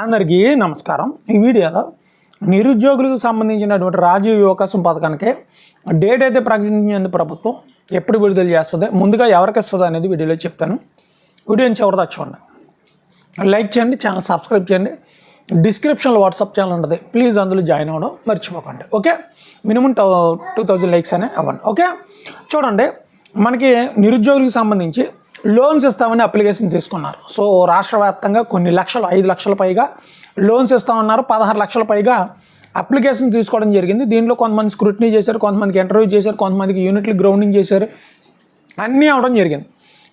అందరికీ నమస్కారం. ఈ వీడియోలో నిరుద్యోగులకు సంబంధించినటువంటి రాజీవ్ యువకాశం పథకానికి డేట్ అయితే ప్రకటించింది ప్రభుత్వం ఎప్పుడు విడుదల చేస్తుంది ముందుగా ఎవరికి ఇస్తుంది అనేది వీడియోలో చెప్తాను. వీడియోని చివరిదా చూడండి. లైక్ చేయండి ఛానల్ సబ్స్క్రైబ్ చేయండి. డిస్క్రిప్షన్లో వాట్సాప్ ఛానల్ ఉంటుంది. ప్లీజ్ అందులో జాయిన్ అవ్వడం మర్చిపోకండి. Okay? Minimum two thousand likes అనే అవ్వండి. ఓకే? చూడండి మనకి నిరుద్యోగులకు సంబంధించి లోన్స్ ఇస్తామని అప్లికేషన్ తీసుకున్నారు సో రాష్ట్ర వ్యాప్తంగా కొన్ని లక్షలు ఐదు లక్షల పైగా లోన్స్ ఇస్తామన్నారు. పదహారు లక్షల పైగా అప్లికేషన్ తీసుకోవడం జరిగింది. దీంట్లో కొంతమంది స్క్రూటినీ చేశారు కొంతమందికి ఇంటర్వ్యూ చేశారు కొంతమందికి యూనిట్లు గ్రౌండింగ్ చేశారు. అన్నీ అవడం జరిగింది.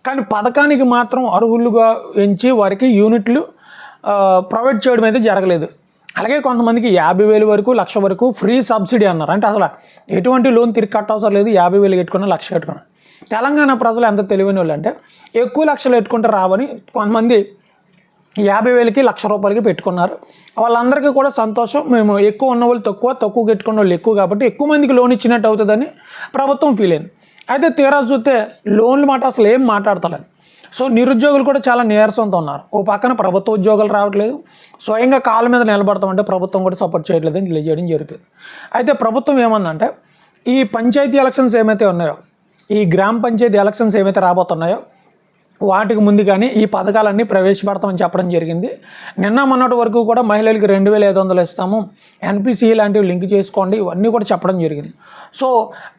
కానీ పథకానికి మాత్రం అర్హులుగా ఎంచి వారికి యూనిట్లు ప్రొవైడ్ చేయడం అయితే జరగలేదు. అలాగే కొంతమందికి యాభై వేలు వరకు లక్ష వరకు ఫ్రీ సబ్సిడీ అన్నారు. అంటే అసలు ఎటువంటి లోన్ తిరిగి కట్టవసరం లేదు. యాభై వేలు పెట్టుకున్నా లక్ష కట్టుకున్నా. తెలంగాణ ప్రజలు ఎంత తెలివైన వాళ్ళు అంటే ఎక్కువ లక్షలు పెట్టుకుంటే రావని కొంతమంది యాభై వేలకి లక్ష రూపాయలకి పెట్టుకున్నారు. వాళ్ళందరికీ కూడా సంతోషం. మేము ఎక్కువ ఉన్న వాళ్ళు తక్కువ తక్కువ పెట్టుకున్న వాళ్ళు ఎక్కువ కాబట్టి ఎక్కువ మందికి లోన్ ఇచ్చినట్టు అవుతుందని ప్రభుత్వం ఫీల్ అయింది. అయితే తీరా చూస్తే లోన్లు మాట అసలు ఏం మాట్లాడతలేదు. సో నిరుద్యోగులు కూడా చాలా నీరసంతో ఉన్నారు. ఓ పక్కన ప్రభుత్వ ఉద్యోగాలు రావట్లేదు. స్వయంగా కాళ్ళ మీద నిలబడతామంటే ప్రభుత్వం కూడా సపోర్ట్ చేయట్లేదు అని తెలియజేయడం జరుగుతుంది అయితే ప్రభుత్వం ఏమందంటే ఈ పంచాయతీ ఎలక్షన్స్ ఏమైతే ఉన్నాయో ఈ గ్రామ పంచాయతీ ఎలక్షన్స్ ఏమైతే రాబోతున్నాయో వాటికి ముందు కానీ ఈ పథకాలన్నీ ప్రవేశపెడతామని చెప్పడం జరిగింది. నిన్న మొన్నటి వరకు కూడా మహిళలకి రెండు వేల ఐదు వందలు ఇస్తాము. ఎన్పిసి లాంటివి లింక్ చేసుకోండి. ఇవన్నీ కూడా చెప్పడం జరిగింది. సో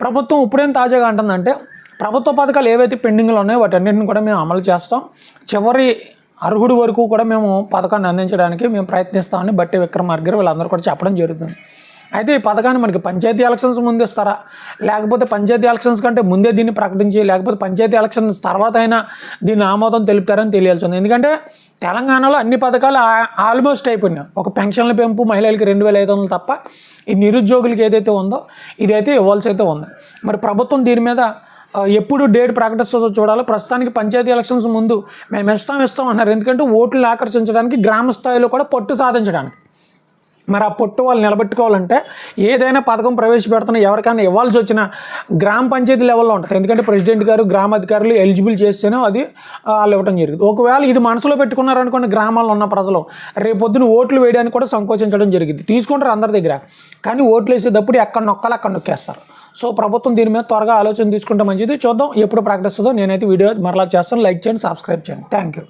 ప్రభుత్వం ఇప్పుడేం తాజాగా అంటుందంటే ప్రభుత్వ పథకాలు ఏవైతే పెండింగ్లో ఉన్నాయో వాటన్నింటిని కూడా మేము అమలు చేస్తాం. చివరి అర్హుడి వరకు కూడా మేము పథకాన్ని అందించడానికి మేము ప్రయత్నిస్తామని బట్టి విక్రమార్గర్ గారు వీళ్ళందరూ కూడా చెప్పడం జరుగుతుంది. అయితే ఈ పథకాన్ని మనకి పంచాయతీ ఎలక్షన్స్ ముందు ఇస్తారా లేకపోతే పంచాయతీ ఎలక్షన్స్ కంటే ముందే దీన్ని ప్రకటించి లేకపోతే పంచాయతీ ఎలక్షన్స్ తర్వాత అయినా దీన్ని ఆమోదం తెలుపుతారని తెలియాల్సి ఉంది. ఎందుకంటే తెలంగాణలో అన్ని పథకాలు ఆ- ఆల్మోస్ట్ అయిపోయినాయి. ఒక పెన్షన్ల పెంపు మహిళలకి రెండు వేల ఐదు వందలు తప్ప ఈ నిరుద్యోగులకి ఏదైతే ఉందో ఇదైతే ఇవ్వాల్సి అయితే ఉంది. మరి ప్రభుత్వం దీని మీద ఎప్పుడు డేట్ ప్రకటిస్తుందో చూడాలి. ప్రస్తుతానికి పంచాయతీ ఎలక్షన్స్ ముందు మేము ఇస్తాం ఇస్తాం అన్నారు. ఎందుకంటే ఓట్లను ఆకర్షించడానికి గ్రామ స్థాయిలో కూడా పట్టు సాధించడానికి. మరి ఆ పొట్టు వాళ్ళు నిలబెట్టుకోవాలంటే ఏదైనా పథకం ప్రవేశపెడుతున్నా ఎవరికైనా ఇవ్వాల్సి వచ్చిన గ్రామ పంచాయతీ లెవెల్లో ఉంటుంది. ఎందుకంటే ప్రెసిడెంట్ గారు గ్రామ అధికారులు ఎలిజిబుల్ చేస్తేనే అది వాళ్ళు ఇవ్వడం జరిగింది. ఒకవేళ ఇది మనసులో పెట్టుకున్నారనుకోండి గ్రామాల్లో ఉన్న ప్రజలు రేపొద్దున ఓట్లు వేయడానికి కూడా సంకోచించడం జరిగింది. తీసుకుంటారు అందరి దగ్గర కానీ ఓట్లు వేసేటప్పుడు ఎక్కడ నొక్కాలి అక్కడ నొక్కేస్తారు. సో ప్రభుత్వం దీని మీద త్వరగా ఆలోచన తీసుకుంటే మంచిది. చూద్దాం ఎప్పుడు ప్రకటిస్తుందో. నేనైతే వీడియో మరలా చేస్తాను. లైక్ చేయండి సబ్స్క్రైబ్ చేయండి. Thank you